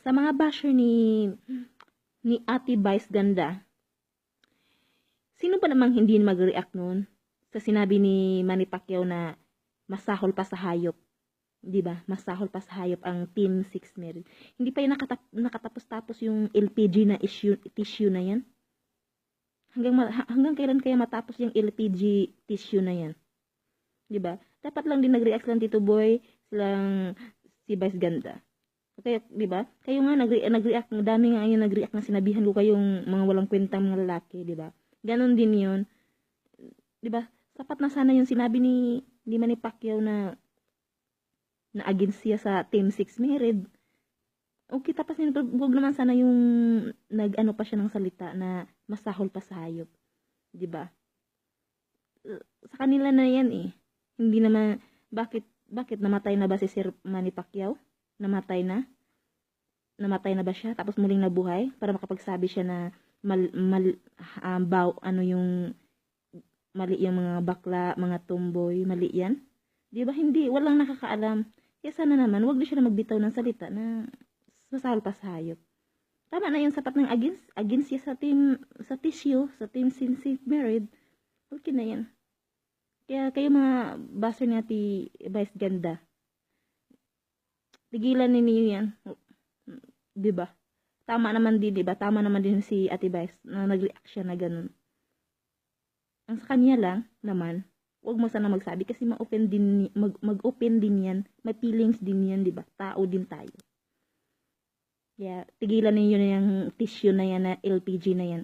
sa mga basher ni ni Ate Vice Ganda, sino ba namang hindi mag-react nun sa sinabi ni Manny Pacquiao na masahol pa sa hayop? 'Di ba? Masahol pa sa hayop ang Team 6 merit. Hindi pa yung nakatap- nakatapos-tapos yung LPG na issue tissue na 'yan. Hanggang hanggang kailan kaya matapos yung LPG tissue na 'yan? 'Di ba? Dapat lang din nag-react lang Tito Boy, silang si Vice Ganda. Okay, 'di ba? Kayo nga nagre- nag-react, dami nga yung nag-react na sinabihan ko kayong mga walang kwentang mga lalaki, 'di ba? Ganon din 'yun. 'Di ba? Sapat na sana yung sinabi ni ni Manny Pacquiao na na against siya sa Team 6 Merid. Okay, tapos yun, wag naman sana yung nag-ano pa siya ng salita na masahol pa sa hayop. 'Di ba? Sa kanila na yan eh. Hindi naman, bakit, bakit namatay na ba si Sir Manny Pacquiao? Namatay na? Namatay na ba siya? Tapos muling nabuhay? Para makapagsabi siya na mal, mal, um, baw, ano yung mali yung mga bakla, mga tomboy, mali yan? Di ba? Hindi. Walang nakakaalam. Kaya sana naman, wag na siya na magbitaw ng salita na sasahol pa sa hayop. Tama na yung sapat ng against, against siya sa team, sa tissue, sa team since married. Okay na yan. Kaya kayo mga baser ni Ate Vice Ganda, tigilan ninyo yan. Di ba? Tama naman din, di ba? Tama naman din si Ate Vice na nag-react siya na ganun. Ang sa kanya lang naman, wag mo sana magsabi kasi ma-open din mag, mag-open din yan. May feelings din yan, di ba? Tao din tayo. Kaya tigilan ninyo na yung tissue na yan na LPG na yan.